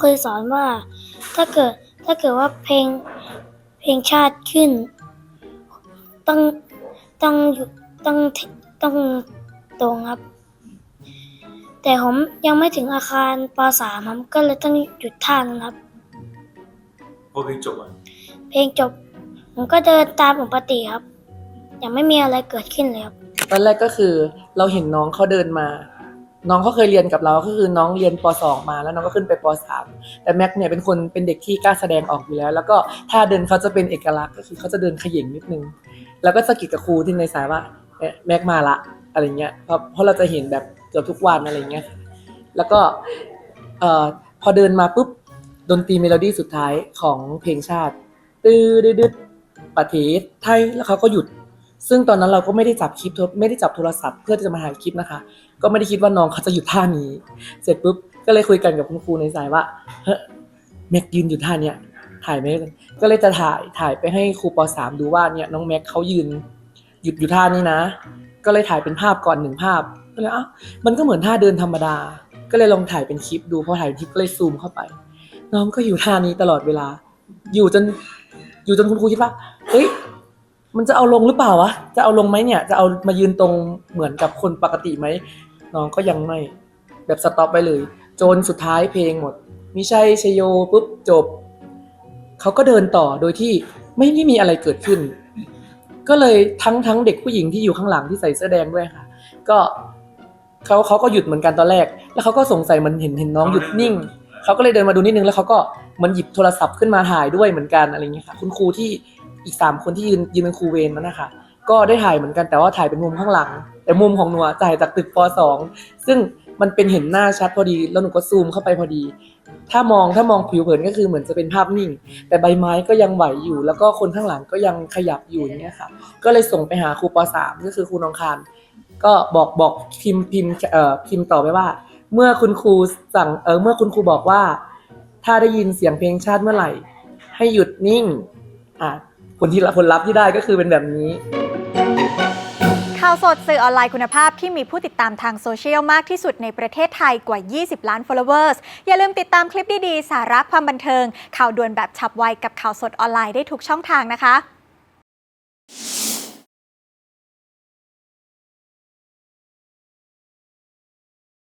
เคยสอนว่า ถ้าเกิดถ้าเกิดว่าเพลงเพลงชาติขึ้น ต้องต้องอยู่ต้องต้องตรงครับ แต่ผมยังไม่ถึงอาคารป .3 ครับก็เลยต้องหยุดท่านั้นครับ พอเพลงจบอะเพลงจบ ผมก็เดินตามปกติครับ ยังไม่มีอะไรเกิดขึ้นเลยครับ ตอนแรกก็คือเราเห็นน้องเขาเดินมา น้องเขาเคยเรียนกับเราก็คือน้องเรียนป .2 มาแล้วน้องก็ขึ้นไปป .3 แต่แม็กเนี่ยเป็นคนเป็นเด็กที่กล้าแสดงออกอยู่แล้ว แล้วก็ท่าเดินเขาจะเป็นเอกลักษณ์ก็คือเขาจะเดินขย่งนิดนึง แล้วก็สะกิดกับครูที่ในสายว่าแม็กมาละอะไรเงี้ยเพราะเพราะเราจะเห็นแบบเกือบทุกวันอะไรเงี้ยแล้วก็เอ่อพอเดินมาปุ๊บดนตรีเมโลดี้สุดท้ายของเพลงชาติตื้อดืดดประเทศไทยแล้วเขาก็หยุด ซึ่งตอนนั้นเราก็ไม่ได้จับคลิปไม่ได้จับโทรศัพท์เพื่อที่จะมาถ่ายคลิปนะคะ ก็ไม่ได้คิดว่าน้องเขาจะหยุดท่านี้ เสร็จปุ๊บก็เลยคุยกันกับคุณครูในสายว่าเฮ้ยแม็กยืนอยู่ท่าเนี้ยถ่ายไหมก็เลยจะถ่ายถ่ายไปให้ครูปสามดูว่าเนี่ยน้องแม็กเขายืนหยุดอยู่ท่านี้นะ ก็เลยถ่ายเป็นภาพก่อนหนึ่งภาพก็เลยอ้าวมันก็เหมือนท่าเดินธรรมดา ก็เลยลองถ่ายเป็นคลิปดูพอถ่ายคลิปก็เลยซูมเข้าไป น้องก็อยู่ท่านี้ตลอดเวลา อยู่จนอยู่จนคุณครูคิดว่าเฮ้ย มันจะเอาลงหรือเปล่าวะ จะเอาลงไหมเนี่ย จะเอามายืนตรงเหมือนกับคนปกติไหม น้องก็ยังไม่ แบบสต็อปไปเลย จนสุดท้ายเพลงหมด มิใช่ชโยปุ๊บจบ เขาก็เดินต่อโดยที่ไม่ได้มีอะไรเกิดขึ้น ก็เลยทั้งทั้งเด็กผู้หญิงที่อยู่ข้างหลังที่ใส่เสื้อแดงด้วยค่ะ ก็เขาเขาก็หยุดเหมือนกันตอนแรก แล้วเขาก็สงสัยมันเห็นเห็นน้องหยุดนิ่ง เขาก็เลยเดินมาดูนิดนึงแล้วเขาก็เหมันหยิบโทรศัพท์ขึ้นมาถ่ายด้วยเหมือนกันอะไรอย่างเงี้ยค่ะ คุณครูที่ อีกสามคนที่ยืนยืนเป็นครูเวรนั่นนะคะก็ได้ถ่ายเหมือนกันแต่ว่าถ่ายเป็นมุมข้างหลัง แต่มุมของหนูอะถ่ายจากตึกป .2 ซึ่งมันเป็นเห็นหน้าชัดพอดีแล้วหนูก็ซูมเข้าไปพอดี ถ้ามองถ้ามองผิวเผินก็คือเหมือนจะเป็นภาพนิ่ง แต่ใบไม้ก็ยังไหวอยู่ แล้วก็คนข้างหลังก็ยังขยับอยู่อย่างเงี้ยค่ะ ก็เลยส่งไปหาครูป .3 ก็คือครูนองคารก็บอกบอกพิมพ์พิมพ์เอ่อพิมพ์ต่อไปว่า เมื่อคุณครูสั่งเออเมื่อคุณครูบอกว่า ถ้าได้ยินเสียงเพลงชาติเมื่อไหร่ ให้หยุดนิ่งอะ ผลที่ผลลัพธ์ที่ได้ก็คือเป็นแบบนี้ ข่าวสดสื่อออนไลน์คุณภาพที่มีผู้ติดตามทางโซเชียลมากที่สุดในประเทศไทยกว่า 20 ล้าน followers อย่าลืมติดตามคลิปดี ๆ สาระความบันเทิง ข่าวด่วนแบบฉับไวกับข่าวสดออนไลน์ได้ทุกช่องทางนะคะ